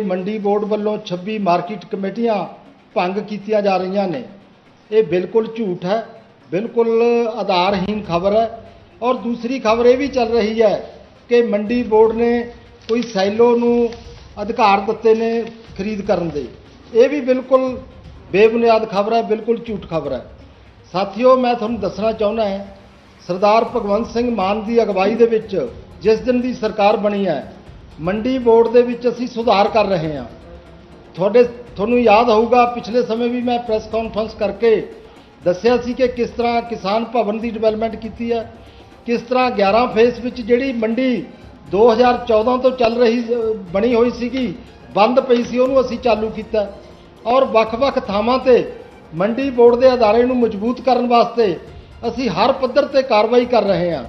ਮੰਡੀ ਬੋਰਡ ਵੱਲੋਂ 26 ਮਾਰਕੀਟ ਕਮੇਟੀਆਂ ਭੰਗ ਕੀਤੀਆਂ ਜਾ ਰਹੀਆਂ ਨੇ। ਇਹ ਬਿਲਕੁਲ ਝੂਠ ਹੈ, ਬਿਲਕੁਲ ਆਧਾਰਹੀਨ ਖਬਰ ਹੈ ਔਰ ਦੂਸਰੀ ਖਬਰ ਇਹ ਵੀ ਚੱਲ ਰਹੀ ਹੈ ਕਿ ਮੰਡੀ ਬੋਰਡ ਨੇ ਕੋਈ ਸੈਲੋ ਨੂੰ ਅਧਿਕਾਰ ਦਿੱਤੇ ਨੇ ਖਰੀਦ ਕਰਨ ਦੇ। ਇਹ ਵੀ ਬਿਲਕੁਲ ਬੇਬੁਨਿਆਦ ਖਬਰ ਹੈ, ਬਿਲਕੁਲ ਝੂਠ ਖਬਰ ਹੈ। ਸਾਥੀਓ, ਮੈਂ ਤੁਹਾਨੂੰ ਦੱਸਣਾ ਚਾਹੁੰਦਾ ਹਾਂ, ਸਰਦਾਰ ਭਗਵੰਤ ਸਿੰਘ ਮਾਨ ਦੀ ਅਗਵਾਈ ਦੇ ਵਿੱਚ ਜਿਸ ਦਿਨ ਦੀ ਸਰਕਾਰ ਬਣੀ ਹੈ ਮੰਡੀ ਬੋਰਡ ਦੇ ਵਿੱਚ ਅਸੀਂ ਸੁਧਾਰ ਕਰ ਰਹੇ ਹਾਂ। ਤੁਹਾਡੇ, ਤੁਹਾਨੂੰ ਯਾਦ ਹੋਊਗਾ, ਪਿਛਲੇ ਸਮੇਂ ਵੀ ਮੈਂ ਪ੍ਰੈਸ ਕਾਨਫਰੰਸ ਕਰਕੇ ਦੱਸਿਆ ਸੀ ਕਿ ਕਿਸ ਤਰ੍ਹਾਂ ਕਿਸਾਨ ਭਵਨ ਦੀ ਡਿਵੈਲਪਮੈਂਟ ਕੀਤੀ ਹੈ, ਕਿਸ ਤਰ੍ਹਾਂ 11 ਫੇਸ ਵਿੱਚ ਜਿਹੜੀ ਮੰਡੀ 2014 ਤੋਂ ਚੱਲ ਰਹੀ, ਬਣੀ ਹੋਈ ਸੀਗੀ, ਬੰਦ ਪਈ ਸੀ, ਉਹਨੂੰ ਅਸੀਂ ਚਾਲੂ ਕੀਤਾ। ਔਰ ਵੱਖ-ਵੱਖ ਥਾਵਾਂ ਤੇ ਮੰਡੀ ਬੋਰਡ ਦੇ ਅਦਾਰੇ ਨੂੰ ਮਜ਼ਬੂਤ ਕਰਨ ਵਾਸਤੇ ਅਸੀਂ ਹਰ ਪੱਧਰ ਤੇ ਕਾਰਵਾਈ ਕਰ ਰਹੇ ਹਾਂ।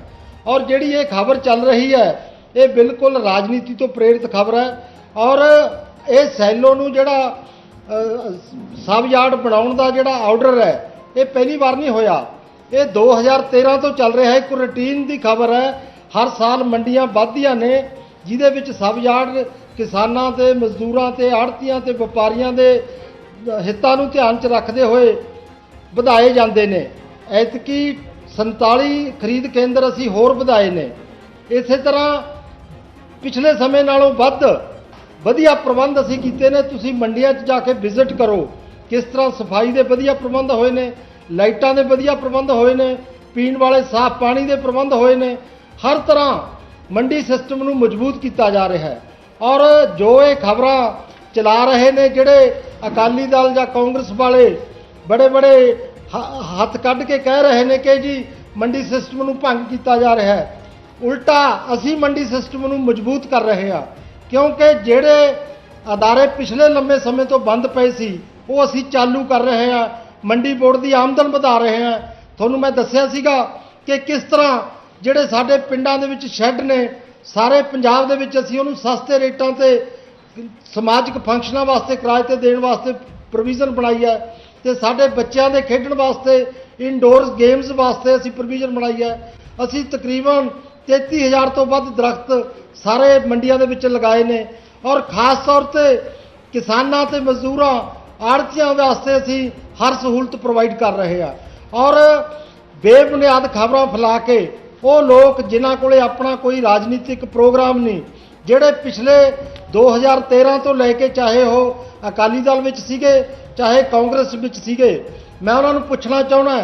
ਔਰ ਜਿਹੜੀ ਇਹ ਖਬਰ ਚੱਲ ਰਹੀ ਹੈ ਇਹ ਬਿਲਕੁਲ ਰਾਜਨੀਤੀ ਤੋਂ ਪ੍ਰੇਰਿਤ ਖਬਰ ਹੈ ਔਰ ਇਹ ਸੈਲੋ ਨੂੰ ਜਿਹੜਾ ਸਬ ਯਾਰਡ ਬਣਾਉਣ ਦਾ ਜਿਹੜਾ ਆਰਡਰ ਹੈ, ਇਹ ਪਹਿਲੀ ਵਾਰ ਨਹੀਂ ਹੋਇਆ। ਇਹ 2013 ਤੋਂ ਚੱਲ ਰਿਹਾ ਇੱਕ ਰੂਟੀਨ ਦੀ ਖਬਰ ਹੈ। ਹਰ ਸਾਲ ਮੰਡੀਆਂ ਵੱਧਦੀਆਂ ਨੇ, ਜਿਹਦੇ ਵਿੱਚ ਸਬ ਯਾਰਡ ਕਿਸਾਨਾਂ ਤੇ, ਮਜ਼ਦੂਰਾਂ ਤੇ, ਆੜਤੀਆਂ ਤੇ, ਵਪਾਰੀਆਂ ਦੇ ਹਿੱਤਾਂ ਨੂੰ ਧਿਆਨ 'ਚ ਰੱਖਦੇ ਹੋਏ ਵਧਾਏ ਜਾਂਦੇ ਨੇ। ਐਤਕੀ 47 ਖਰੀਦ ਕੇਂਦਰ ਅਸੀਂ ਹੋਰ ਵਧਾਏ ਨੇ। ਇਸੇ ਤਰ੍ਹਾਂ ਪਿਛਲੇ ਸਮੇਂ ਨਾਲੋਂ ਵੱਧ ਵਧੀਆ ਪ੍ਰਬੰਧ ਅਸੀਂ ਕੀਤੇ ਨੇ। ਤੁਸੀਂ ਮੰਡੀਆਂ 'ਚ ਜਾ ਕੇ ਵਿਜ਼ਿਟ ਕਰੋ। ਕਿਸ ਤਰ੍ਹਾਂ ਸਫ਼ਾਈ ਦੇ ਵਧੀਆ ਪ੍ਰਬੰਧ ਹੋਏ ਨੇ, ਲਾਈਟਾਂ ਦੇ ਵਧੀਆ ਪ੍ਰਬੰਧ ਹੋਏ ਨੇ, ਪੀਣ ਵਾਲੇ ਸਾਫ਼ ਪਾਣੀ ਦੇ ਪ੍ਰਬੰਧ ਹੋਏ ਨੇ। ਹਰ ਤਰ੍ਹਾਂ ਮੰਡੀ ਸਿਸਟਮ ਨੂੰ ਮਜ਼ਬੂਤ ਕੀਤਾ ਜਾ ਰਿਹਾ ਹੈ। ਔਰ ਜੋ ਇਹ ਖਬਰਾਂ ਚਲਾ ਰਹੇ ਨੇ, ਜਿਹੜੇ ਅਕਾਲੀ ਦਲ ਜਾਂ ਕਾਂਗਰਸ ਵਾਲੇ ਬੜੇ ਬੜੇ ਹ- ਹੱਥ ਕੱਢ ਕੇ ਕਹਿ ਰਹੇ ਨੇ ਕਿ ਜੀ ਮੰਡੀ ਸਿਸਟਮ ਨੂੰ ਭੰਗ ਕੀਤਾ ਜਾ ਰਿਹਾ ਹੈ। ਉਲਟਾ ਅਸੀਂ ਮੰਡੀ ਸਿਸਟਮ ਨੂੰ ਮਜ਼ਬੂਤ ਕਰ ਰਹੇ ਹਾਂ, ਕਿਉਂਕਿ ਜਿਹੜੇ ਅਦਾਰੇ ਪਿਛਲੇ ਲੰਮੇ ਸਮੇਂ ਤੋਂ ਬੰਦ ਪਏ ਸੀ, ਉਹ ਅਸੀਂ ਚਾਲੂ ਕਰ ਰਹੇ ਹਾਂ, ਮੰਡੀ ਬੋਰਡ ਦੀ ਆਮਦਨ ਵਧਾ ਰਹੇ ਹਾਂ। ਤੁਹਾਨੂੰ ਮੈਂ ਦੱਸਿਆ ਸੀਗਾ ਕਿ ਕਿਸ ਤਰ੍ਹਾਂ ਜਿਹੜੇ ਸਾਡੇ ਪਿੰਡਾਂ ਦੇ ਵਿੱਚ ਸ਼ੈੱਡ ਨੇ, ਸਾਰੇ ਪੰਜਾਬ ਦੇ ਵਿੱਚ ਅਸੀਂ ਉਹਨੂੰ ਸਸਤੇ ਰੇਟਾਂ ਤੇ ਸਮਾਜਿਕ ਫੰਕਸ਼ਨਾਂ ਵਾਸਤੇ, ਕਿਰਾਏ ਤੇ ਦੇਣ ਵਾਸਤੇ ਪ੍ਰੋਵੀਜ਼ਨ ਬਣਾਈ ਹੈ ਤੇ ਸਾਡੇ ਬੱਚਿਆਂ ਦੇ ਖੇਡਣ ਵਾਸਤੇ ਇਨਡੋਰ ਗੇਮਸ ਵਾਸਤੇ ਅਸੀਂ ਪ੍ਰੋਵੀਜ਼ਨ ਬਣਾਈ ਹੈ। ਅਸੀਂ ਤਕਰੀਬਨ 33000 ਤੋਂ ਵੱਧ ਦਰਖਤ ਸਾਰੇ ਮੰਡੀਆਂ ਦੇ ਵਿੱਚ ਲਗਾਏ ਨੇ ਔਰ ਖਾਸ ਤੌਰ ਤੇ ਕਿਸਾਨਾਂ ਤੇ ਮਜ਼ਦੂਰਾਂ ਆੜਤੀਆਂ ਵਾਸਤੇ ਅਸੀਂ ਹਰ ਸਹੂਲਤ ਪ੍ਰੋਵਾਈਡ ਕਰ ਰਹੇ ਹਾਂ। ਔਰ ਬੇਬੁਨਿਆਦ ਖਬਰਾਂ ਫੈਲਾ ਕੇ ਉਹ ਲੋਕ ਜਿਨ੍ਹਾਂ ਕੋਲੇ ਆਪਣਾ ਕੋਈ ਰਾਜਨੀਤਿਕ ਪ੍ਰੋਗਰਾਮ ਨਹੀਂ, ਜਿਹੜੇ ਪਿਛਲੇ 2013 ਤੋਂ ਲੈ ਕੇ ਚਾਹੇ ਉਹ ਅਕਾਲੀ ਦਲ ਵਿੱਚ ਸੀਗੇ, ਚਾਹੇ ਕਾਂਗਰਸ ਵਿੱਚ ਸੀਗੇ, ਮੈਂ ਉਹਨਾਂ ਨੂੰ ਪੁੱਛਣਾ ਚਾਹੁੰਦਾ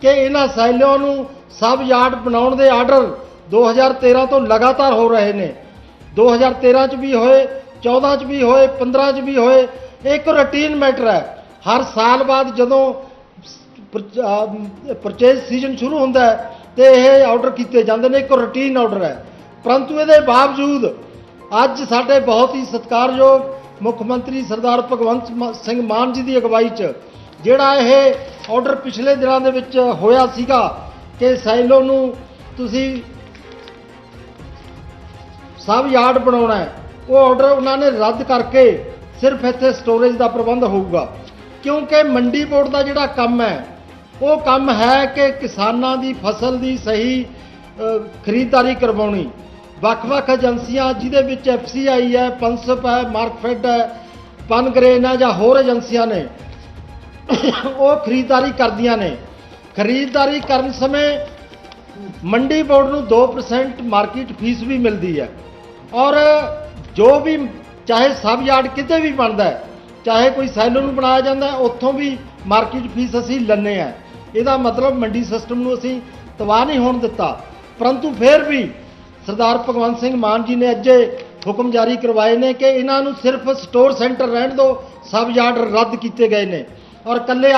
ਕਿ ਇਹਨਾਂ ਸੈਲਿਆਂ ਨੂੰ ਸਬ ਯਾਰਡ ਬਣਾਉਣ ਦੇ ਆਰਡਰ 2013 ਤੋਂ ਲਗਾਤਾਰ ਹੋ ਰਹੇ ਨੇ। 2013 ਚ ਵੀ ਹੋਏ 14 ਚ ਵੀ ਹੋਏ 15 ਚ ਵੀ ਹੋਏ ਇਹ ਇੱਕ ਰੂਟੀਨ ਮੈਟਰ ਹੈ। ਹਰ ਸਾਲ ਬਾਅਦ ਜਦੋਂ ਪਰਚੇਸ ਸੀਜ਼ਨ ਸ਼ੁਰੂ ਹੁੰਦਾ ਹੈ, ਤੇ ਇਹ ਆਰਡਰ ਕੀਤੇ ਜਾਂਦੇ ਨੇ, ਇੱਕ ਰੂਟੀਨ ਆਰਡਰ ਹੈ। ਪਰੰਤੂ ਇਹਦੇ ਬਾਵਜੂਦ ਅੱਜ ਸਾਡੇ ਬਹੁਤ ਹੀ ਸਤਿਕਾਰਯੋਗ ਮੁੱਖ ਮੰਤਰੀ ਸਰਦਾਰ ਭਗਵੰਤ ਮ- ਸਿੰਘ ਮਾਨ ਜੀ ਦੀ ਅਗਵਾਈ 'ਚ, ਜਿਹੜਾ ਇਹ ਆਰਡਰ ਪਿਛਲੇ ਦਿਨਾਂ ਦੇ ਵਿੱਚ ਹੋਇਆ ਸੀਗਾ ਕਿ ਸਾਈਲੋ ਨੂੰ ਤੁਸੀਂ ਸਬ ਯਾਰਡ ਬਣਾਉਣਾ ਹੈ। ਉਹ ਆਰਡਰ ਉਹਨਾਂ ਨੇ ਰੱਦ ਕਰਕੇ ਸਿਰਫ ਇੱਥੇ ਸਟੋਰੇਜ ਦਾ ਪ੍ਰਬੰਧ ਹੋਊਗਾ। ਕਿਉਂਕਿ ਮੰਡੀ ਬੋਰਡ ਦਾ ਜਿਹੜਾ ਕੰਮ ਹੈ, ਉਹ ਕੰਮ ਹੈ ਕਿ ਕਿਸਾਨਾਂ ਦੀ ਫਸਲ ਦੀ ਸਹੀ ਖਰੀਦਦਾਰੀ ਕਰਵਾਉਣੀ। ਵੱਖ-ਵੱਖ ਏਜੰਸੀਆਂ, ਜਿਹਦੇ ਵਿੱਚ ਐਫਸੀਆਈ ਹੈ ਪੰਸਪ ਹੈ ਮਾਰਕਫੈਡ ਹੈ ਪਨਗਰੇਨ ਹੈ ਜਾਂ ਹੋਰ ਏਜੰਸੀਆਂ ਨੇ, ਉਹ ਖਰੀਦਦਾਰੀ ਕਰਦੀਆਂ ਨੇ। ਖਰੀਦਦਾਰੀ ਕਰਨ ਸਮੇਂ ਮੰਡੀ ਬੋਰਡ ਨੂੰ 2% ਮਾਰਕੀਟ ਫੀਸ ਵੀ ਮਿਲਦੀ ਹੈ। ਔਰ ਜੋ ਵੀ, ਚਾਹੇ ਸਬ ਯਾਰਡ ਕਿਤੇ ਵੀ ਬਣਦਾ ਹੈ, ਚਾਹੇ ਕੋਈ ਸੈਲੂਨ ਨੂੰ ਬਣਾਇਆ ਜਾਂਦਾ ਉੱਥੋਂ ਵੀ ਮਾਰਕੀਟ ਫੀਸ ਅਸੀਂ ਲੈਂਦੇ ਆ ਇਹਦਾ ਮਤਲਬ ਮੰਡੀ ਸਿਸਟਮ ਨੂੰ ਅਸੀਂ ਤਬਾਹ ਨਹੀਂ ਹੋਣ ਦਿੱਤਾ। ਪਰੰਤੂ ਫਿਰ ਵੀ ਸਰਦਾਰ ਭਗਵੰਤ ਸਿੰਘ ਮਾਨ ਜੀ ਨੇ ਅੱਜੇ ਹੁਕਮ ਜਾਰੀ ਕਰਵਾਏ ਨੇ ਕਿ ਇਹਨਾਂ ਨੂੰ ਸਿਰਫ ਸਟੋਰ ਸੈਂਟਰ ਰਹਿਣ ਦਿਓ ਸਬ ਯਾਰਡ ਰੱਦ ਕੀਤੇ ਗਏ ਨੇ। ਔਰ ਕੱਲੇ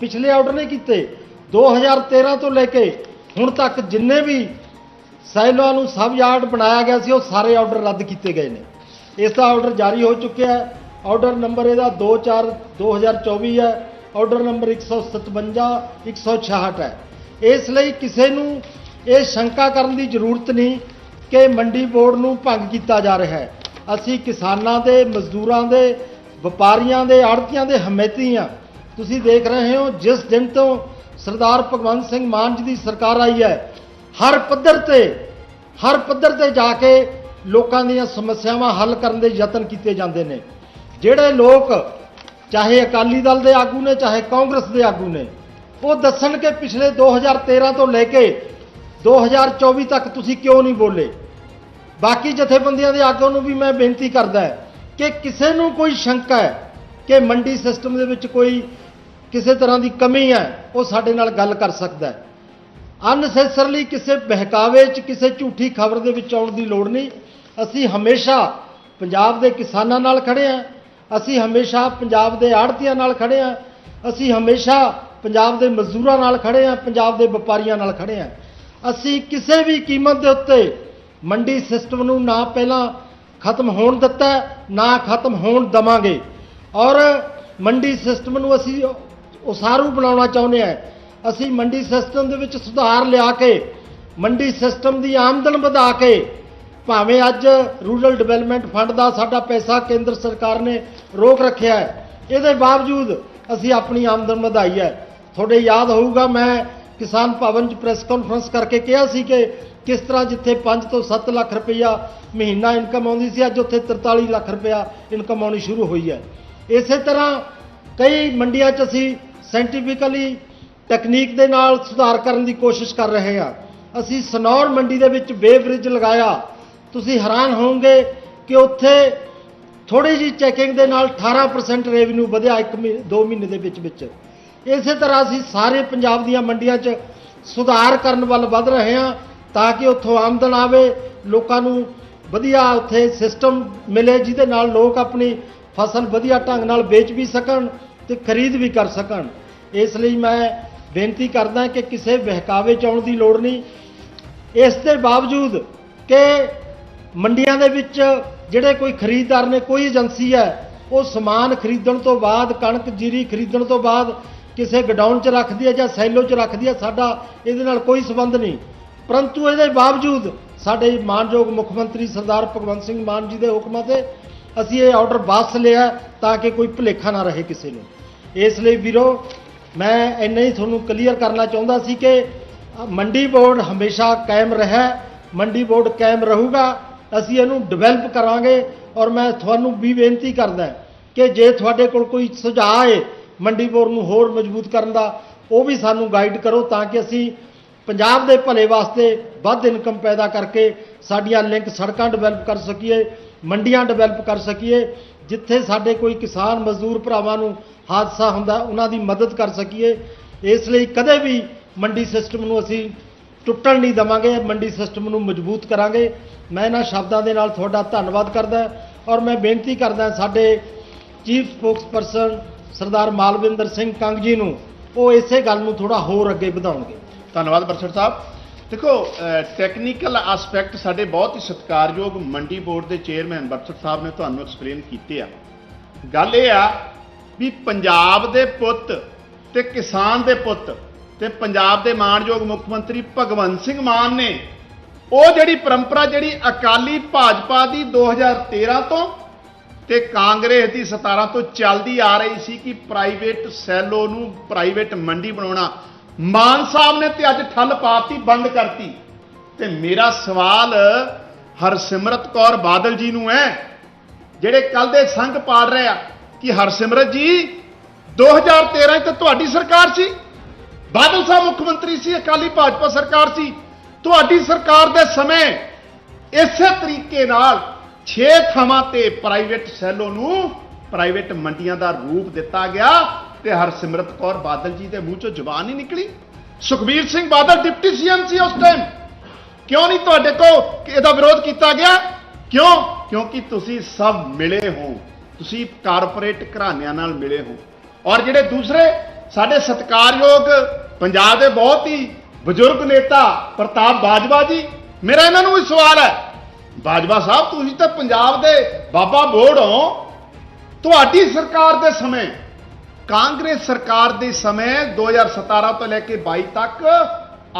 ਪਿਛਲੇ ਆਰਡਰ ਨਹੀਂ ਕੀਤੇ। 2013 ਤੋਂ ਲੈ ਕੇ ਹੁਣ ਤੱਕ ਜਿੰਨੇ ਵੀ ਸਾਈਲਾਂ ਨੂੰ ਸਬ ਯਾਰਡ ਬਣਾਇਆ ਗਿਆ ਸੀ, ਉਹ ਸਾਰੇ ਆਰਡਰ ਰੱਦ ਕੀਤੇ ਗਏ ਨੇ। ਇਸ ਦਾ ਆਰਡਰ ਜਾਰੀ ਹੋ ਚੁੱਕਿਆ ਹੈ। ਆਰਡਰ ਨੰਬਰ ਇਹਦਾ 24 2024 ਹੈ। ਆਰਡਰ ਨੰਬਰ 157 166 ਹੈ। ਇਸ ਲਈ ਕਿਸੇ ਨੂੰ ਇਹ ਸ਼ੰਕਾ ਕਰਨ ਦੀ ਜ਼ਰੂਰਤ ਨਹੀਂ ਕਿ ਮੰਡੀ ਬੋਰਡ ਨੂੰ ਭੰਗ ਕੀਤਾ ਜਾ ਰਿਹਾ ਹੈ। ਅਸੀਂ ਕਿਸਾਨਾਂ ਦੇ, ਮਜ਼ਦੂਰਾਂ ਦੇ, ਵਪਾਰੀਆਂ ਦੇ, ਆੜਤੀਆਂ ਦੇ ਹਮੈਤੀ ਹਾਂ। ਤੁਸੀਂ ਦੇਖ ਰਹੇ ਹੋ, ਜਿਸ ਦਿਨ ਤੋਂ ਸਰਦਾਰ ਭਗਵੰਤ ਸਿੰਘ ਮਾਨ ਜੀ ਦੀ ਸਰਕਾਰ ਆਈ ਹੈ ਹਰ ਪੱਧਰ ਤੇ, ਹਰ ਪੱਧਰ ਤੇ ਜਾ ਕੇ ਲੋਕਾਂ ਦੀਆਂ ਸਮੱਸਿਆਵਾਂ ਹੱਲ ਕਰਨ ਦੇ ਯਤਨ ਕੀਤੇ ਜਾਂਦੇ ਨੇ। ਜਿਹੜੇ ਲੋਕ ਚਾਹੇ ਅਕਾਲੀ ਦਲ ਦੇ ਆਗੂ ਨੇ, ਚਾਹੇ ਕਾਂਗਰਸ ਦੇ ਆਗੂ ਨੇ, ਉਹ ਦੱਸਣ ਕਿ ਪਿਛਲੇ 2013 ਤੋਂ ਲੈ ਕੇ 2024 ਤੱਕ ਤੁਸੀਂ ਕਿਉਂ ਨਹੀਂ ਬੋਲੇ? ਬਾਕੀ ਜਥੇਬੰਦੀਆਂ ਦੇ ਆਗੂਆਂ ਨੂੰ ਵੀ ਮੈਂ ਬੇਨਤੀ ਕਰਦਾ ਕਿ ਕਿਸੇ ਨੂੰ ਕੋਈ ਸ਼ੰਕਾ ਹੈ ਕਿ ਮੰਡੀ ਸਿਸਟਮ ਦੇ ਵਿੱਚ ਕੋਈ ਕਿਸੇ ਤਰ੍ਹਾਂ ਦੀ ਕਮੀ ਹੈ, ਉਹ ਸਾਡੇ ਨਾਲ ਗੱਲ ਕਰ ਸਕਦਾ ਹੈ। ਅਨਸੈਸਰਲੀ ਕਿਸੇ ਬਹਿਕਾਵੇ 'ਚ, ਕਿਸੇ ਝੂਠੀ ਖਬਰ ਦੇ ਵਿੱਚ ਆਉਣ ਦੀ ਲੋੜ ਨਹੀਂ। ਅਸੀਂ ਹਮੇਸ਼ਾ ਪੰਜਾਬ ਦੇ ਕਿਸਾਨਾਂ ਨਾਲ ਖੜੇ ਹਾਂ। ਅਸੀਂ ਹਮੇਸ਼ਾ ਪੰਜਾਬ ਦੇ ਆੜ੍ਹਤੀਆਂ ਨਾਲ ਖੜੇ ਹਾਂ। ਅਸੀਂ ਹਮੇਸ਼ਾ ਪੰਜਾਬ ਦੇ ਮਜ਼ਦੂਰਾਂ ਨਾਲ ਖੜੇ ਹਾਂ, ਪੰਜਾਬ ਦੇ ਵਪਾਰੀਆਂ ਨਾਲ ਖੜੇ ਹਾਂ। ਅਸੀਂ ਕਿਸੇ ਵੀ ਕੀਮਤ ਦੇ ਉੱਤੇ ਮੰਡੀ ਸਿਸਟਮ ਨੂੰ ਨਾ ਪਹਿਲਾਂ ਖਤਮ ਹੋਣ ਦਿੱਤਾ, ਨਾ ਖਤਮ ਹੋਣ ਦਵਾਂਗੇ। ਔਰ ਮੰਡੀ ਸਿਸਟਮ ਨੂੰ ਅਸੀਂ ਉਸਾਰੂ ਬਣਾਉਣਾ ਚਾਹੁੰਦੇ ਹਾਂ। ਅਸੀਂ ਮੰਡੀ ਸਿਸਟਮ ਦੇ ਵਿੱਚ ਸੁਧਾਰ ਲਿਆ ਕੇ, ਮੰਡੀ ਸਿਸਟਮ ਦੀ ਆਮਦਨ ਵਧਾ ਕੇ, ਭਾਵੇਂ ਅੱਜ ਰੂਰਲ ਡਿਵੈਲਪਮੈਂਟ ਫੰਡ ਦਾ ਸਾਡਾ ਪੈਸਾ ਕੇਂਦਰ ਸਰਕਾਰ ਨੇ ਰੋਕ ਰੱਖਿਆ ਹੈ, ਇਹਦੇ ਬਾਵਜੂਦ ਅਸੀਂ ਆਪਣੀ ਆਮਦਨ ਵਧਾਈ ਹੈ। ਤੁਹਾਡੇ ਯਾਦ ਹੋਊਗਾ, ਮੈਂ ਕਿਸਾਨ ਭਵਨ 'ਚ ਪ੍ਰੈਸ ਕਾਨਫਰੰਸ ਕਰਕੇ ਕਿਹਾ ਸੀ ਕਿ ਕਿਸ ਤਰ੍ਹਾਂ ਜਿੱਥੇ 5 ਤੋਂ 7 ਲੱਖ ਰੁਪਈਆ ਮਹੀਨਾ ਇਨਕਮ ਆਉਂਦੀ ਸੀ, ਅੱਜ ਉੱਥੇ 43 ਲੱਖ ਰੁਪਇਆ ਇਨਕਮ ਆਉਣੀ ਸ਼ੁਰੂ ਹੋਈ ਹੈ। ਇਸੇ ਤਰ੍ਹਾਂ ਕਈ ਮੰਡੀਆਂ 'ਚ ਅਸੀਂ ਸਾਇੰਟੀਫਿਕਲੀ ਤਕਨੀਕ ਦੇ ਨਾਲ ਸੁਧਾਰ ਕਰਨ ਦੀ ਕੋਸ਼ਿਸ਼ ਕਰ ਰਹੇ ਹਾਂ। ਅਸੀਂ ਸਨੌਰ ਮੰਡੀ ਦੇ ਵਿੱਚ ਵੇ ਬ੍ਰਿਜ ਲਗਾਇਆ। ਤੁਸੀਂ ਹੈਰਾਨ ਹੋਵੋਗੇ ਕਿ ਉੱਥੇ ਥੋੜੀ ਜੀ ਚੈਕਿੰਗ ਦੇ ਨਾਲ 18% ਰੈਵਨਿਊ ਵਧਿਆ ਇੱਕ ਮਹੀ- ਦੋ ਮਹੀਨੇ ਦੇ ਵਿੱਚ ਵਿੱਚ। ਇਸੇ ਤਰ੍ਹਾਂ ਅਸੀਂ ਸਾਰੇ ਪੰਜਾਬ ਦੀਆਂ ਮੰਡੀਆਂ 'ਚ ਸੁਧਾਰ ਕਰਨ ਵੱਲ ਵੱਧ ਰਹੇ ਹਾਂ ਤਾਂ ਕਿ ਉੱਥੋਂ ਆਮਦਨ ਆਵੇ, ਲੋਕਾਂ ਨੂੰ ਵਧੀਆ ਉੱਥੇ ਸਿਸਟਮ ਮਿਲੇ ਜਿਹਦੇ ਨਾਲ ਲੋਕ ਆਪਣੀ ਫਸਲ ਵਧੀਆ ਢੰਗ ਨਾਲ ਵੇਚ ਵੀ ਸਕਣ ਤੇ ਖਰੀਦ ਵੀ ਕਰ ਸਕਣ। ਇਸ ਲਈ ਮੈਂ ਬੇਨਤੀ ਕਰਦਾ ਕਿ ਕਿਸੇ ਬਹਿਕਾਵੇ 'ਚ ਆਉਣ ਦੀ ਲੋੜ ਨਹੀਂ। ਇਸ ਦੇ ਬਾਵਜੂਦ ਕਿ ਮੰਡੀਆਂ ਦੇ ਵਿੱਚ ਜਿਹੜੇ ਕੋਈ ਖਰੀਦਦਾਰ ਨੇ, ਕੋਈ ਏਜੰਸੀ ਹੈ, ਉਹ ਸਮਾਨ ਖਰੀਦਣ ਤੋਂ ਬਾਅਦ, ਕਣਕ, ਜੀਰੀ ਖਰੀਦਣ ਤੋਂ ਬਾਅਦ ਕਿਸੇ ਗਡਾਊਨ 'ਚ ਰੱਖਦੀ ਹੈ ਜਾਂ ਸੈਲੋ 'ਚ ਰੱਖਦੀ ਹੈ, ਸਾਡਾ ਇਹਦੇ ਨਾਲ ਕੋਈ ਸਬੰਧ ਨਹੀਂ। ਪਰੰਤੂ ਇਹਦੇ ਬਾਵਜੂਦ ਸਾਡੇ ਮਾਨਯੋਗ ਮੁੱਖ ਮੰਤਰੀ ਸਰਦਾਰ ਭਗਵੰਤ ਸਿੰਘ ਮਾਨ ਜੀ ਦੇ ਹੁਕਮਾਂ ਤੇ ਅਸੀਂ ਇਹ ਆਰਡਰ ਵਾਪਸ ਲਿਆ ਤਾਂ ਕਿ ਕੋਈ ਭੁਲੇਖਾ ਨਾ ਰਹੇ ਕਿਸੇ ਨੂੰ। ਇਸ ਲਈ ਵੀਰੋ ਮੈਂ ਇੰਨਾ ਹੀ ਤੁਹਾਨੂੰ ਕਲੀਅਰ ਕਰਨਾ ਚਾਹੁੰਦਾ ਸੀ ਕਿ ਮੰਡੀ ਬੋਰਡ ਹਮੇਸ਼ਾ ਕਾਇਮ ਰਿਹਾ, ਮੰਡੀ ਬੋਰਡ ਕਾਇਮ ਰਹੂਗਾ, ਅਸੀਂ ਇਹਨੂੰ ਡਿਵੈਲਪ ਕਰਾਂਗੇ ਔਰ ਮੈਂ ਤੁਹਾਨੂੰ ਵੀ ਬੇਨਤੀ ਕਰਦਾ ਕਿ ਜੇ ਤੁਹਾਡੇ ਕੋਲ ਕੋਈ ਸੁਝਾਅ ਹੈ ਮੰਡੀ ਬੋਰਡ ਨੂੰ ਹੋਰ ਮਜ਼ਬੂਤ ਕਰਨ ਦਾ, ਉਹ ਵੀ ਸਾਨੂੰ ਗਾਈਡ ਕਰੋ ਤਾਂ ਕਿ ਅਸੀਂ ਪੰਜਾਬ ਦੇ ਭਲੇ ਵਾਸਤੇ ਵੱਧ ਇਨਕਮ ਪੈਦਾ ਕਰਕੇ ਸਾਡੀਆਂ ਲਿੰਕ ਸੜਕਾਂ ਡਿਵੈਲਪ ਕਰ ਸਕੀਏ, ਮੰਡੀਆਂ ਡਿਵੈਲਪ ਕਰ ਸਕੀਏ ਜਿੱਥੇ ਸਾਡੇ ਕੋਈ ਕਿਸਾਨ ਮਜ਼ਦੂਰ ਭਰਾਵਾਂ ਨੂੰ ਹਾਦਸਾ ਹੁੰਦਾ, ਉਹਨਾਂ ਦੀ ਮਦਦ ਕਰ ਸਕੀਏ। ਇਸ ਲਈ ਕਦੇ ਵੀ ਮੰਡੀ ਸਿਸਟਮ ਨੂੰ ਅਸੀਂ ਟੁੱਟਣ ਨਹੀਂ ਦਵਾਂਗੇ, ਮੰਡੀ ਸਿਸਟਮ ਨੂੰ ਮਜ਼ਬੂਤ ਕਰਾਂਗੇ। ਮੈਂ ਇਹਨਾਂ ਸ਼ਬਦਾਂ ਦੇ ਨਾਲ ਤੁਹਾਡਾ ਧੰਨਵਾਦ ਕਰਦਾ ਔਰ ਮੈਂ ਬੇਨਤੀ ਕਰਦਾ ਸਾਡੇ ਚੀਫ ਸਪੋਕਸਪਰਸਨ ਸਰਦਾਰ ਮਾਲਵਿੰਦਰ ਸਿੰਘ ਕੰਗ ਜੀ ਨੂੰ, ਉਹ ਇਸੇ ਗੱਲ ਨੂੰ ਥੋੜਾ ਹੋਰ ਅੱਗੇ ਵਧਾਉਣਗੇ। ਧੰਨਵਾਦ ਬਰਸਰ ਸਾਹਿਬ। ਦੇਖੋ ਟੈਕਨੀਕਲ ਐਸਪੈਕਟ ਸਾਡੇ ਬਹੁਤ ਹੀ ਸਤਿਕਾਰਯੋਗ ਮੰਡੀ ਬੋਰਡ ਦੇ ਚੇਅਰਮੈਨ ਬਰਸਰ ਸਾਹਿਬ ਨੇ ਤੁਹਾਨੂੰ ਐਕਸਪਲੇਨ ਕੀਤੇ ਆ। ਗੱਲ ਇਹ ਆ ਵੀ ਪੰਜਾਬ ਦੇ ਪੁੱਤ ਤੇ ਕਿਸਾਨ ਦੇ ਪੁੱਤ ਤੇ ਪੰਜਾਬ ਦੇ ਮਾਣਯੋਗ ਮੁੱਖ ਮੰਤਰੀ ਭਗਵੰਤ ਸਿੰਘ ਮਾਨ ਨੇ ਉਹ ਜਿਹੜੀ ਪਰੰਪਰਾ ਜਿਹੜੀ ਅਕਾਲੀ ਭਾਜਪਾ ਦੀ 2013 ਤੋਂ ਤੇ ਕਾਂਗਰਸ ਦੀ 17 ਤੋਂ ਚੱਲਦੀ ਆ ਰਹੀ ਸੀ ਕਿ ਪ੍ਰਾਈਵੇਟ ਸੈਲੋ ਨੂੰ ਪ੍ਰਾਈਵੇਟ ਮੰਡੀ ਬਣਾਉਣਾ ਮਾਨ ਸਾਹਿਬ ਨੇ ਤੇ ਅੱਜ ਠੱਲ ਪਾਤੀ, ਬੰਦ ਕਰਤੀ। ਤੇ ਮੇਰਾ ਸਵਾਲ ਹਰਸਿਮਰਤ ਕੌਰ ਬਾਦਲ ਜੀ ਨੂੰ ਹੈ, ਜਿਹੜੇ ਕੱਲ ਦੇ ਸੰਘ ਪਾੜ ਰਹੇ ਆ, ਕਿ ਹਰਸਿਮਰਤ ਜੀ 2013 ਚ ਤੁਹਾਡੀ ਸਰਕਾਰ ਸੀ। ਬਾਦਲ ਸਾਹਿਬ ਮੁੱਖ ਮੰਤਰੀ ਸੀ, ਅਕਾਲੀ ਭਾਜਪਾ ਸਰਕਾਰ ਸੀ। ਤੁਹਾਡੀ ਸਰਕਾਰ ਦੇ ਸਮੇਂ ਇਸੇ ਤਰੀਕੇ ਨਾਲ 6 ਥਾਵਾਂ ਤੇ ਪ੍ਰਾਈਵੇਟ ਸੈਲੋ ਨੂੰ ਪ੍ਰਾਈਵੇਟ ਮੰਡੀਆਂ ਦਾ ਰੂਪ ਦਿੱਤਾ ਗਿਆ। ਤੇ ਹਰਸਿਮਰਤ ਕੌਰ ਬਾਦਲ ਜੀ ਦੇ ਮੂੰਹ ਚੋਂ ਜ਼ੁਬਾਨ ਹੀ ਨਿਕਲੀ? ਸੁਖਬੀਰ ਸਿੰਘ ਬਾਦਲ ਡਿਪਟੀ ਸੀਐਮ ਸੀ ਉਸ ਟਾਈਮ ਕਿਉਂ ਨਹੀਂ ਤੁਹਾਡੇ ਕੋ ਇਹਦਾ ਵਿਰੋਧ ਕੀਤਾ ਗਿਆ? ਕਿਉਂ? ਕਿਉਂਕਿ ਤੁਸੀਂ ਸਭ ਮਿਲੇ ਹੋ। ਤੁਸੀਂ ਕਾਰਪੋਰੇਟ ਘਰਾਣਿਆਂ ਨਾਲ ਮਿਲੇ ਹੋ। ਔਰ ਜਿਹੜੇ ਦੂਸਰੇ ਸਾਡੇ ਸਤਿਕਾਰਯੋਗ ਪੰਜਾਬ ਦੇ ਬਹੁਤ ਹੀ ਬਜ਼ੁਰਗ ਨੇਤਾ ਪ੍ਰਤਾਪ ਬਾਜਵਾ ਜੀ, ਮੇਰਾ ਇਹਨਾਂ ਨੂੰ ਵੀ ਸਵਾਲ ਹੈ। ਬਾਜਵਾ ਸਾਹਿਬ, ਤੁਸੀਂ ਤਾਂ ਪੰਜਾਬ ਦੇ ਬਾਬਾ ਬੋੜ ਹੋ। ਤੁਹਾਡੀ ਸਰਕਾਰ ਦੇ ਸਮੇਂ ਕਾਂਗਰਸ ਸਰਕਾਰ ਦੇ ਸਮੇਂ 2017 ਤੋਂ ਲੈ ਕੇ 22 ਤੱਕ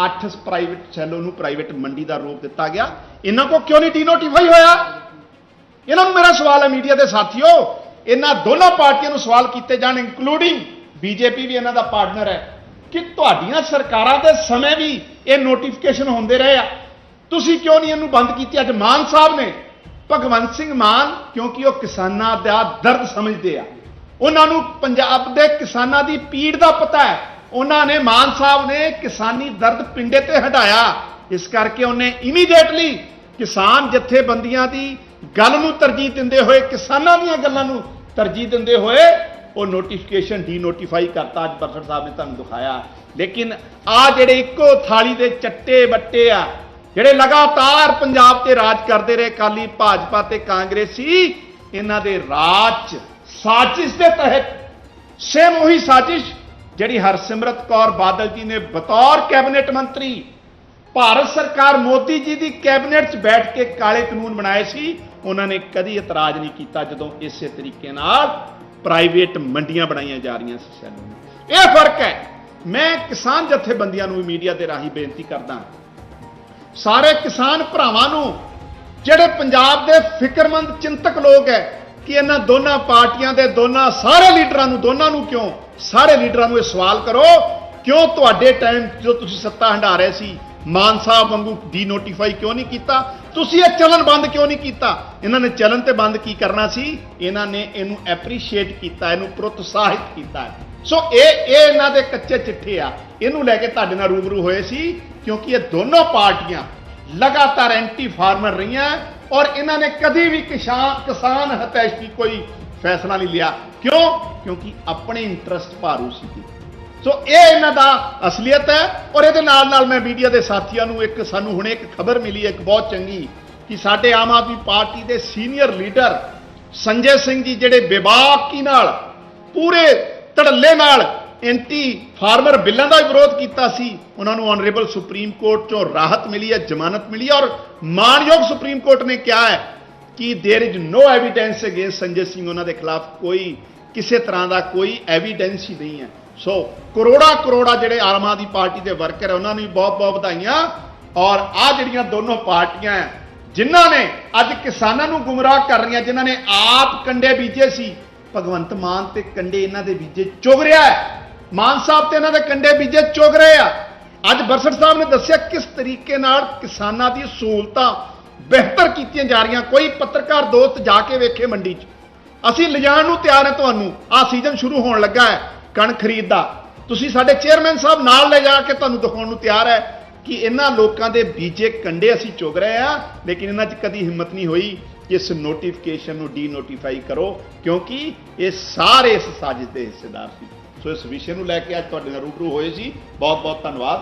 8 ਪ੍ਰਾਈਵੇਟ ਸੈਲੋ ਨੂੰ ਪ੍ਰਾਈਵੇਟ ਮੰਡੀ ਦਾ ਰੂਪ ਦਿੱਤਾ ਗਿਆ। ਇਹਨਾਂ ਕੋ ਕਿਉਂ ਨਹੀਂ ਡੀਨੋਟੀਫਾਈ ਹੋਇਆ? ਇਹਨਾਂ ਨੂੰ ਮੇਰਾ ਸਵਾਲ ਹੈ ਮੀਡੀਆ ਦੇ ਸਾਥੀਓ। ਇਹਨਾਂ ਦੋਨਾਂ ਪਾਰਟੀਆਂ ਨੂੰ ਸਵਾਲ ਕੀਤੇ ਜਾਣ ਇਨਕਲੂਡਿੰਗ ਬੀਜੇਪੀ ਵੀ ਇਹਨਾਂ ਦਾ ਪਾਰਟਨਰ ਹੈ ਕਿ ਤੁਹਾਡੀਆਂ ਸਰਕਾਰਾਂ ਦੇ ਸਮੇਂ ਵੀ ਇਹ ਨੋਟੀਫਿਕੇਸ਼ਨ ਹੁੰਦੇ ਰਹੇ ਆ। ਤੁਸੀਂ ਕਿਉਂ ਨਹੀਂ ਇਹਨੂੰ ਬੰਦ ਕੀਤੀ? ਅੱਜ ਮਾਨ ਸਾਹਿਬ ਨੇ ਭਗਵੰਤ ਸਿੰਘ ਮਾਨ ਕਿਉਂਕਿ ਉਹ ਕਿਸਾਨਾਂ ਦਾ ਦਰਦ ਸਮਝਦੇ ਆ। ਉਹਨਾਂ ਨੂੰ ਪੰਜਾਬ ਦੇ ਕਿਸਾਨਾਂ ਦੀ ਪੀੜ ਦਾ ਪਤਾ ਹੈ। ਉਹਨਾਂ ਨੇ ਮਾਨ ਸਾਹਿਬ ਨੇ ਕਿਸਾਨੀ ਦਰਦ ਪਿੰਡੇ ਤੇ ਹਟਾਇਆ। ਇਸ ਕਰਕੇ ਉਹਨੇ ਇਮੀਡੀਏਟਲੀ ਕਿਸਾਨ ਜਥੇਬੰਦੀਆਂ ਦੀ ਗੱਲ ਨੂੰ ਤਰਜੀਹ ਦਿੰਦੇ ਹੋਏ, ਕਿਸਾਨਾਂ ਦੀਆਂ ਗੱਲਾਂ ਨੂੰ ਤਰਜੀਹ ਦਿੰਦੇ ਹੋਏ ਉਹ ਨੋਟੀਫਿਕੇਸ਼ਨ ਡੀ ਨੋਟੀਫਾਈ ਕਰਤਾ। ਅੱਜ ਬਰਸਰ ਸਾਹਿਬ ਨੇ ਤੁਹਾਨੂੰ ਦਿਖਾਇਆ। ਲੇਕਿਨ ਆ ਜਿਹੜੇ ਇੱਕੋ ਥਾਲੀ ਦੇ ਚੱਟੇ ਬੱਟੇ ਆ, ਜਿਹੜੇ ਲਗਾਤਾਰ ਪੰਜਾਬ ਤੇ ਰਾਜ ਕਰਦੇ ਰਹੇ ਕਾਲੀ ਭਾਜਪਾ ਤੇ ਕਾਂਗਰਸੀ, ਇਹਨਾਂ ਦੇ ਰਾਜ 'ਚ ਸਾਜ਼ਿਸ਼ ਦੇ ਤਹਿਤ, ਸੇਮ ਉਹੀ ਸਾਜ਼ਿਸ਼ ਜਿਹੜੀ ਹਰਸਿਮਰਤ ਕੌਰ ਬਾਦਲ ਜੀ ਨੇ ਬਤੌਰ ਕੈਬਨਿਟ ਮੰਤਰੀ, ਭਾਰਤ ਸਰਕਾਰ ਮੋਦੀ ਜੀ ਦੀ ਕੈਬਨਿਟ 'ਚ ਬੈਠ ਕੇ ਕਾਲੇ ਕਾਨੂੰਨ ਬਣਾਏ ਸੀ, ਉਹਨਾਂ ਨੇ ਕਦੀ ਇਤਰਾਜ਼ ਨਹੀਂ ਕੀਤਾ ਜਦੋਂ ਇਸੇ ਤਰੀਕੇ ਨਾਲ ਪ੍ਰਾਈਵੇਟ ਮੰਡੀਆਂ ਬਣਾਈਆਂ ਜਾ ਰਹੀਆਂ ਸੀ ਸੈਲੂਨ ਇਹ ਫ਼ਰਕ ਹੈ। ਮੈਂ ਕਿਸਾਨ ਜਥੇਬੰਦੀਆਂ ਨੂੰ ਵੀ ਮੀਡੀਆ ਦੇ ਰਾਹੀਂ ਬੇਨਤੀ ਕਰਦਾ ਸਾਰੇ ਕਿਸਾਨ ਭਰਾਵਾਂ ਨੂੰ, ਜਿਹੜੇ ਪੰਜਾਬ ਦੇ ਫਿਕਰਮੰਦ ਚਿੰਤਕ ਲੋਕ ਹੈ ਕਿ ਇਹਨਾਂ ਦੋਨਾਂ ਪਾਰਟੀਆਂ ਦੇ ਦੋਨਾਂ ਸਾਰੇ ਲੀਡਰਾਂ ਨੂੰ, ਦੋਨਾਂ ਨੂੰ ਕਿਉਂ? ਸਾਰੇ ਲੀਡਰਾਂ ਨੂੰ ਇਹ ਸਵਾਲ ਕਰੋ, ਕਿਉਂ ਤੁਹਾਡੇ ਟਾਈਮ ਜੋ ਤੁਸੀਂ ਸੱਤਾ ਹੰਢਾ ਰਹੇ ਸੀ, ਮਾਨ ਸਾਹਿਬ ਵਾਂਗੂ ਡੀ ਨੋਟੀਫਾਈ ਕਿਉਂ ਨਹੀਂ ਕੀਤਾ? ਤੁਸੀਂ ਇਹ ਚੱਲਣ ਬੰਦ ਕਿਉਂ ਨਹੀਂ ਕੀਤਾ? ਇਹਨਾਂ ਨੇ ਚੱਲਣ ਤੇ ਬੰਦ ਕੀ ਕਰਨਾ ਸੀ? ਇਹਨਾਂ ਨੇ ਇਹਨੂੰ ਐਪਰੀਸ਼ੀਏਟ ਕੀਤਾ, ਇਹਨੂੰ ਪ੍ਰੋਤਸਾਹਿਤ ਕੀਤਾ। ਸੋ ਇਹ ਇਹ ਇਹਨਾਂ ਦੇ ਕੱਚੇ ਚਿੱਠੇ ਆ। ਇਹਨੂੰ ਲੈ ਕੇ ਤੁਹਾਡੇ ਨਾਲ ਰੂਬਰੂ ਹੋਏ ਸੀ, ਕਿਉਂਕਿ ਇਹ ਦੋਨੋਂ ਪਾਰਟੀਆਂ ਲਗਾਤਾਰ ਐਂਟੀ ਫਾਰਮਰ ਰਹੀਆਂ ਔਰ ਇਹਨਾਂ ਨੇ ਕਦੀ ਵੀ ਕਿਸਾਨ ਕਿਸਾਨ ਹਤੈਸ਼ੀ ਕੋਈ ਫੈਸਲਾ ਨਹੀਂ ਲਿਆ। ਕਿਉਂ? ਕਿਉਂਕਿ ਆਪਣੇ ਇੰਟਰਸਟ ਭਾਰੂ ਸੀ ਸੋ ਇਹ ਇਹਨਾਂ ਦਾ ਅਸਲੀਅਤ ਹੈ ਔਰ ਇਹਦੇ ਨਾਲ ਨਾਲ ਮੈਂ ਮੀਡੀਆ ਦੇ ਸਾਥੀਆਂ ਨੂੰ ਇੱਕ ਸਾਨੂੰ ਹੁਣੇ ਇੱਕ ਖਬਰ ਮਿਲੀ, ਇੱਕ ਬਹੁਤ ਚੰਗੀ, ਕਿ ਸਾਡੇ ਆਮ ਆਦਮੀ ਪਾਰਟੀ ਦੇ ਸੀਨੀਅਰ ਲੀਡਰ ਸੰਜੇ ਸਿੰਘ ਜੀ, ਜਿਹੜੇ ਬੇਬਾਕੀ ਨਾਲ, ਪੂਰੇ ਧੜੱਲੇ ਨਾਲ ਐਂਟੀ ਫਾਰਮਰ ਬਿੱਲਾਂ ਦਾ ਵੀ ਵਿਰੋਧ ਕੀਤਾ ਸੀ ਉਹਨਾਂ ਨੂੰ ਆਨਰੇਬਲ ਸੁਪਰੀਮ ਕੋਰਟ ਚੋਂ ਰਾਹਤ ਮਿਲੀ ਹੈ ਜ਼ਮਾਨਤ ਮਿਲੀ ਹੈ ਔਰ ਮਾਨਯੋਗ ਸੁਪਰੀਮ ਕੋਰਟ ਨੇ ਕਿਹਾ ਹੈ ਕਿ there is no evidence against Sanjay Singh ਉਹਨਾਂ ਦੇ ਖਿਲਾਫ ਕੋਈ ਕਿਸੇ ਤਰ੍ਹਾਂ ਦਾ ਕੋਈ ਐਵੀਡੈਂਸ ਹੀ ਨਹੀਂ ਹੈ ਸੋ ਕਰੋੜਾ ਕਰੋੜਾ ਜਿਹੜੇ ਆਮ ਆਦਮੀ ਪਾਰਟੀ ਦੇ ਵਰਕਰ ਹੈ ਉਹਨਾਂ ਨੂੰ ਵੀ ਬਹੁਤ ਬਹੁਤ ਵਧਾਈਆਂ ਔਰ ਆ ਜਿਹੜੀਆਂ ਦੋਨੋਂ ਪਾਰਟੀਆਂ ਹੈ ਜਿਨ੍ਹਾਂ ਨੇ ਅੱਜ ਕਿਸਾਨਾਂ ਨੂੰ ਗੁੰਮਰਾਹ ਕਰ ਰਹੀਆਂ ਜਿਨ੍ਹਾਂ ਨੇ ਆਪ ਕੰਡੇ ਬੀਜੇ ਸੀ ਭਗਵੰਤ ਮਾਨ ਤੇ ਕੰਡੇ ਇਹਨਾਂ ਦੇ ਬੀਜੇ ਚੁਗ ਰਿਹਾ ਹੈ ਮਾਨ ਸਾਹਿਬ ਤੇ ਇਹਨਾਂ ਦੇ ਕੰਡੇ ਬੀਜੇ ਚੁਗ ਰਹੇ ਆ। ਅੱਜ ਬਰਸਟ ਸਾਹਿਬ ਨੇ ਦੱਸਿਆ ਕਿਸ ਤਰੀਕੇ ਨਾਲ ਕਿਸਾਨਾਂ ਦੀ ਸਹੂਲਤਾਂ ਬਿਹਤਰ ਕੀਤੀਆਂ ਜਾ ਰਹੀਆਂ। ਕੋਈ ਪੱਤਰਕਾਰ ਦੋਸਤ ਜਾ ਕੇ ਵੇਖੇ ਮੰਡੀ 'ਚ। ਅਸੀਂ ਲਿਜਾਣ ਨੂੰ ਤਿਆਰ ਹਾਂ ਤੁਹਾਨੂੰ। ਆਹ ਸੀਜ਼ਨ ਸ਼ੁਰੂ ਹੋਣ ਲੱਗਾ ਹੈ ਕਣਕ ਖਰੀਦ ਦਾ। ਤੁਸੀਂ ਸਾਡੇ ਚੇਅਰਮੈਨ ਸਾਹਿਬ ਨਾਲ ਲੈ ਜਾ ਕੇ ਤੁਹਾਨੂੰ ਦਿਖਾਉਣ ਨੂੰ ਤਿਆਰ ਹੈ ਕਿ ਇਹਨਾਂ ਲੋਕਾਂ ਦੇ ਬੀਜੇ ਕੰਡੇ ਅਸੀਂ ਚੁਗ ਰਹੇ ਆ ਲੇਕਿਨ ਇਹਨਾਂ 'ਚ ਕਦੀ ਹਿੰਮਤ ਨਹੀਂ ਹੋਈ। ਕਿ ਇਸ ਨੋਟੀਫਿਕੇਸ਼ਨ ਨੂੰ ਡੀਨੋਟੀਫਾਈ ਕਰੋ, ਕਿਉਂਕਿ ਇਹ ਸਾਰੇ ਇਸ ਸਾਜ਼ਿਸ਼ ਦੇ ਹਿੱਸੇਦਾਰ ਸੀ। ਸੋ ਇਸ ਵਿਸ਼ੇ ਨੂੰ ਲੈ ਕੇ ਅੱਜ ਤੁਹਾਡੇ ਨਾਲ ਰੂਬਰੂ ਹੋਏ ਸੀ ਬਹੁਤ ਬਹੁਤ ਧੰਨਵਾਦ।